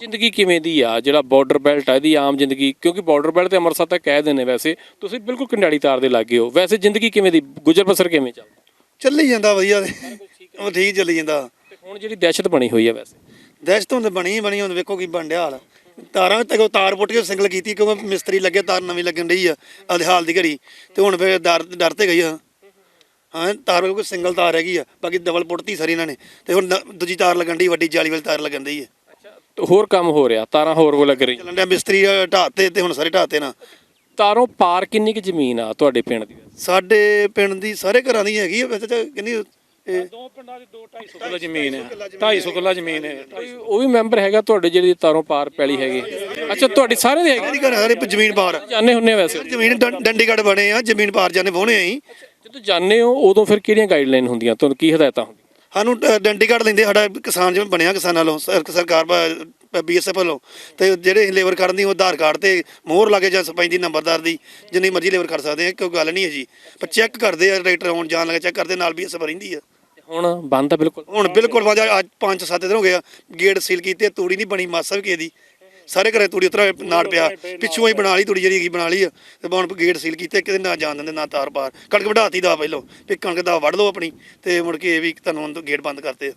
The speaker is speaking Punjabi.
ਜ਼ਿੰਦਗੀ ਕਿਵੇਂ ਦੀ ਆ? ਜਿਹੜਾ ਬਾਰਡਰ ਬੈਲਟ ਆ ਇਹਦੀ ਆਮ ਜ਼ਿੰਦਗੀ ਕਿਉਂਕਿ ਬਾਰਡਰ ਬੈਲਟ ਤੇ ਅੰਮ੍ਰਿਤਸਰ ਤੱਕ ਕਹਿ ਨੇ ਵੈਸੇ ਤੁਸੀਂ ਬਿਲਕੁਲ ਕੰਡਾੜੀ ਤਾਰ ਦੇ ਲੱਗੇ ਹੋ। ਵੈਸੇ ਜ਼ਿੰਦਗੀ ਕਿਵੇਂ ਦੀ? ਗੁਜ਼ਰ ਬਸਰ ਕਿਵੇਂ ਚੱਲਦਾ? ਚੱਲੀ ਜਾਂਦਾ ਵਧੀਆ ਤੇ। ਉਹ ਠੀਕ ਚੱਲੀ ਜਾਂਦਾ। ਤੇ ਹੁਣ ਜਿਹੜੀ ਦਹਿਸ਼ਤ ਬਣੀ ਹੋਈ ਆ ਵੈਸੇ? ਦਹਿਸ਼ਤ ਹੁਣ ਤਾਂ ਬਣੀ ਹੀ ਬਣੀ ਹੁਣ ਵੇਖੋ ਕੀ ਬਣ ਹਾਲ। ਤਾਰਾਂ ਤੱਕ ਤਾਰ ਪੁੱਟ ਕੇ ਸਿੰਗਲ ਕੀਤੀ ਕਿਉਂਕਿ ਮਿਸਤਰੀ ਲੱਗੇ ਤਾਰ ਨਵੀਂ ਲੱਗਣ ਡਈ ਆ ਆਦੇ ਹਾਲ ਦੀ ਘੜੀ। ਤੇ ਹੁਣ ਫੇਰ ਡਰ ਡਰ ਤੇ ਗਈ ਆ। ਹਾਂ ਤਾਰ ਬਿਲਕੁਲ ਸਿੰਗਲ ਤਾਰ ਹੈਗੀ ਆ ਬਾਕੀ ਡਬਲ ਪੁੱਟਤੀ ਸਾਰੀ ਇਹਨਾਂ ਨੇ। ਤੇ ਹੁਣ ਨ- ਦੂਜੀ ਤਾਰ ਲੱਗਣ ਡਈ ਵੱਡੀ ਜਾਲੀ ਵਾਲੀ ਤਾਰ ਲੱਗਣ ਡਈ ਆ। ਤੇ ਹੋਰ ਕੰਮ ਹੋ ਰਿਹਾ ਤਾਰਾਂ ਹੋਰ ਕੋ ਲੱਗ ਰਹੀ ਚੱਲਣ ਡਿਆ ਮਿਸਤਰੀ ਢਾਤੇ ਤੇ ਹੁਣ ਸਾਰੇ ਢਾਤੇ ਨਾ। ਤਾਰੋਂ ਪਾਰ ਕਿੰਨੀ ਕੁ ਜ਼ਮੀਨ ਆ ਤੁਹਾਡੇ ਪਿੰਡ ਦੀ? ਸਾਡੇ ਪਿੰਡ ਦੀ ਸਾਰੇ ਘਰਾਂ ਦੀ ਹੈਗੀ ਆ ਵੈਸੇ ਤਾਂ ਕਿੰਨੀ ਇਹ ਦੋ ਪਿੰਡਾਂ ਦੇ 2 250 ਕਿੱਲਾ ਜ਼ਮੀਨ ਹੈ। 250 ਕਿੱਲਾ ਜ਼ਮੀਨ ਹੈ। ਉਹ ਵੀ ਮੈਂਬਰ ਹੈਗਾ ਤੁਹਾਡੇ ਜਿਹੜੀ ਤਾਰੋਂ ਪਾਰ ਪੈਲੀ ਹੈਗੀ? ਅੱਛਾ ਤੁਹਾਡੀ ਸਾਰੇ ਦੇ ਹੈਗੇ? ਘਰ ਸਾਰੇ ਜ਼ਮੀਨ ਪਾਰ ਆ। ਜਾਣੇ ਹੁੰਨੇ ਵੈਸੇ? ਜ਼ਮੀਨ ਡੰ- ਡੰਡੀਗੜ੍ਹ ਬਣੇ ਆ ਜ਼ਮੀਨ ਪਾਰ ਜਾਣੇ ਵਾਹੁਣੇ ਆਈ ਜਦੋਂ ਜਾਣੇ ਹੋ ਉਦੋਂ ਫਿਰ ਕਿਹੜੀਆਂ ਗਾਈਡਲਾਈਨ ਹੁੰਦੀਆਂ? ਤੁਹਾਨੂੰ ਕੀ ਹਦਾਇਤਾਂ ਹੁੰਦੀਆਂ? ਸਾਨੂੰ ਡ- ਡੰਡੀਗੜ੍ਹ ਲੈਂਦੇ ਸਾਡਾ ਕਿਸਾਨ ਜਿਵੇਂ ਬਣਿਆ ਕਿਸਾਨਾਂ ਵੱਲੋਂ ਸਰ- ਸਰਕਾਰ ਬੀਐਸਐਫ ਵੱਲੋਂ। ਤੇ ਜਿਹੜੇ ਲੇਬਰ ਕਰਨ ਦੀ ਉਹ ਆਧਾਰ ਕਾਰਡ ਤੇ ਮੋਹਰ ਲਾਗੇ ਜਾਂ ਪੈਂਦੀ ਨੰਬਰਦਾਰ ਦੀ ਜਿੰਨੀ ਮਰਜ਼ੀ ਲੇਬਰ ਕਰ ਸਕਦੇ ਆ ਕੋਈ ਗੱਲ ਨਹੀਂ ਹੈ ਜੀ। ਪਰ ਚੈੱਕ ਕਰਦੇ ਆ ਟਰੈਕਟਰ ਆਉਣ ਜਾਣ ਲੱਗੇ ਚੈੱਕ ਕਰਦੇ ਨਾਲ ਬੀਐਸਐਫ ਰਹਿੰਦੀ ਆ। ਹੁਣ ਬੰਦ ਆ ਬਿਲਕੁਲ ਹੁਣ ਬਿਲਕੁਲ ਵਾਜਾ ਅੱਜ 5-7 ਦਿਨ ਹੋ ਗਏ ਆ ਗੇਟ ਸੀਲ ਕੀਤੇ ਤੂੜੀ ਨਹੀਂ ਬਣੀ ਮਾਸਾ ਵੀ ਕਿਸੇ ਦੀ। ਸਾਰੇ ਘਰੇ ਤੂੜੀ ਉਤਰਾ ਨਾੜ ਪਿਆ। ਪਿੱਛੋਂ ਹੀ ਬਣਾ ਲਈ ਤੂੜੀ ਜਿਹੜੀ ਹੈਗੀ ਬਣਾ ਲਈ ਆ। ਤੇ ਹੁਣ ਗੇਟ ਸੀਲ ਕੀਤੇ ਕਿਤੇ ਨਾ ਜਾਣ ਦਿੰਦੇ ਨਾ ਤਾਰ ਪਾਰ। ਕਣਕ ਵਢਾਤੀ ਦਾ ਪਹਿਲੋਂ ਵੀ ਕਣਕ ਦਾ ਵੱਢ ਲਓ ਆਪਣੀ ਤੇ ਮੁੜ ਕੇ ਇਹ ਵੀ ਤੁਹਾਨੂੰ ਗੇਟ ਬੰਦ ਕਰਤੇ